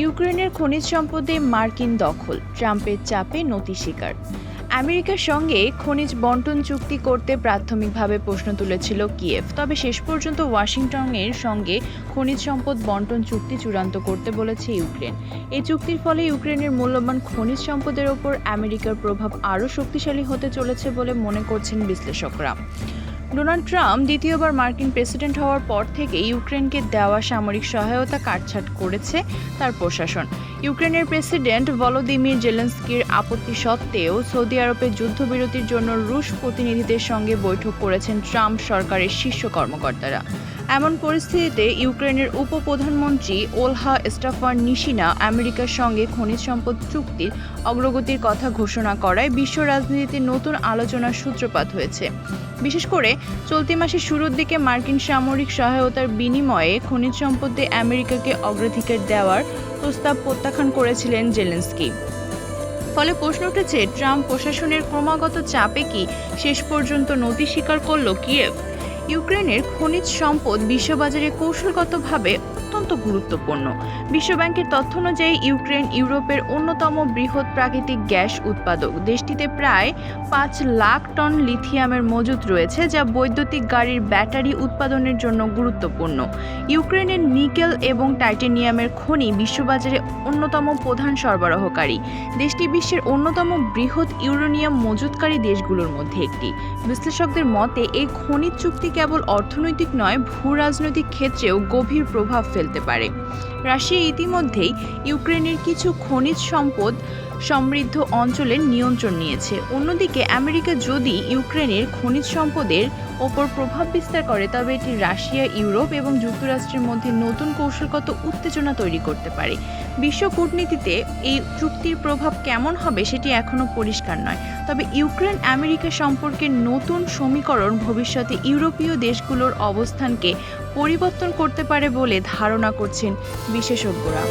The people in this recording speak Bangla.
ইউক্রেনের খনিজ সম্পদে মার্কিন দখল, ট্রাম্পের চাপে নতি শিকার আমেরিকার সঙ্গে খনিজ বন্টন চুক্তি করতে প্রাথমিকভাবে প্রশ্ন তুলেছিল কিয়েভ, তবে শেষ পর্যন্ত ওয়াশিংটনের সঙ্গে খনিজ সম্পদ বন্টন চুক্তি চূড়ান্ত করতে বলেছে ইউক্রেন। এই চুক্তির ফলে ইউক্রেনের মূল্যবান খনিজ সম্পদের ওপর আমেরিকার প্রভাব আরও শক্তিশালী হতে চলেছে বলে মনে করছেন বিশ্লেষকরা। ডোনাল্ড ট্রাম্প দ্বিতীয়বার মার্কিন প্রেসিডেন্ট হওয়ার পর থেকে ইউক্রেনকে দেওয়া সামরিক সহায়তা কাটছাট করেছে তার প্রশাসন। ইউক্রেনের প্রেসিডেন্ট ভলোদিমির জেলেন্সকির আপত্তি সত্ত্বেও সৌদি আরবে যুদ্ধবিরতির জন্য রুশ প্রতিনিধিদের সঙ্গে বৈঠক করেছেন ট্রাম্প সরকারের শীর্ষ কর্মকর্তারা। এমন পরিস্থিতিতে ইউক্রেনের উপপ্রধানমন্ত্রী ওলহা স্টাফার নিশিনা আমেরিকার সঙ্গে খনিজ সম্পদ চুক্তির অগ্রগতির কথা ঘোষণা করায় বিশ্ব রাজনীতিতে নতুন আলোচনার সূত্রপাত হয়েছে। বিশেষ করে চলতি মাসের শুরুর দিকে মার্কিন সামরিক সহায়তার বিনিময়ে খনিজ সম্পদে আমেরিকাকে অগ্রাধিকার দেওয়ার প্রস্তাব প্রত্যাখ্যান করেছিলেন জেলেন্সকি। ফলে প্রশ্ন উঠেছে, ট্রাম্প প্রশাসনের ক্রমাগত চাপে কি শেষ পর্যন্ত নতি স্বীকার করল কিয়েভ? ইউক্রেনের খনিজ সম্পদ বিশ্ববাজারে কৌশলগতভাবে অত্যন্ত গুরুত্বপূর্ণ। বিশ্বব্যাংকের তথ্য অনুযায়ী, ইউক্রেন ইউরোপের অন্যতম বৃহৎ প্রাকৃতিক গ্যাস উৎপাদক। দেশটিতে প্রায় পাঁচ লাখ টন লিথিয়ামের মজুত রয়েছে, যা বৈদ্যুতিক গাড়ির ব্যাটারি উৎপাদনের জন্য গুরুত্বপূর্ণ। ইউক্রেনের নিকেল এবং টাইটেনিয়ামের খনি বিশ্ববাজারে অন্যতম প্রধান সরবরাহকারী। দেশটি বিশ্বের অন্যতম বৃহৎ ইউরেনিয়াম মজুতকারী দেশগুলোর মধ্যে একটি। বিশ্লেষকদের মতে, এই খনিজ চুক্তি কেবল অর্থনৈতিক নয় ভূ রাজনৈতিক ক্ষেত্রেও গভীর প্রভাব ফেলতে পারে। রাশিয়া ইতিমধ্যেই ইউক্রেনের কিছু খনিজ সম্পদ সমৃদ্ধ অঞ্চলের নিয়ন্ত্রণ নিয়েছে। অন্যদিকে, আমেরিকা যদি ইউক্রেনের খনিজ সম্পদের ওপর প্রভাব বিস্তার করে, তবে এটি রাশিয়া, ইউরোপ এবং যুক্তরাষ্ট্রের মধ্যে নতুন কৌশলগত উত্তেজনা তৈরি করতে পারে। বিশ্ব কূটনীতিতে এই চুক্তির প্রভাব কেমন হবে সেটি এখনও পরিষ্কার নয়। তবে ইউক্রেন আমেরিকা সম্পর্কের নতুন সমীকরণ ভবিষ্যতে ইউরোপীয় দেশগুলোর অবস্থানকে পরিবর্তন করতে পারে বলে ধারণা করছেন বিশেষজ্ঞরা।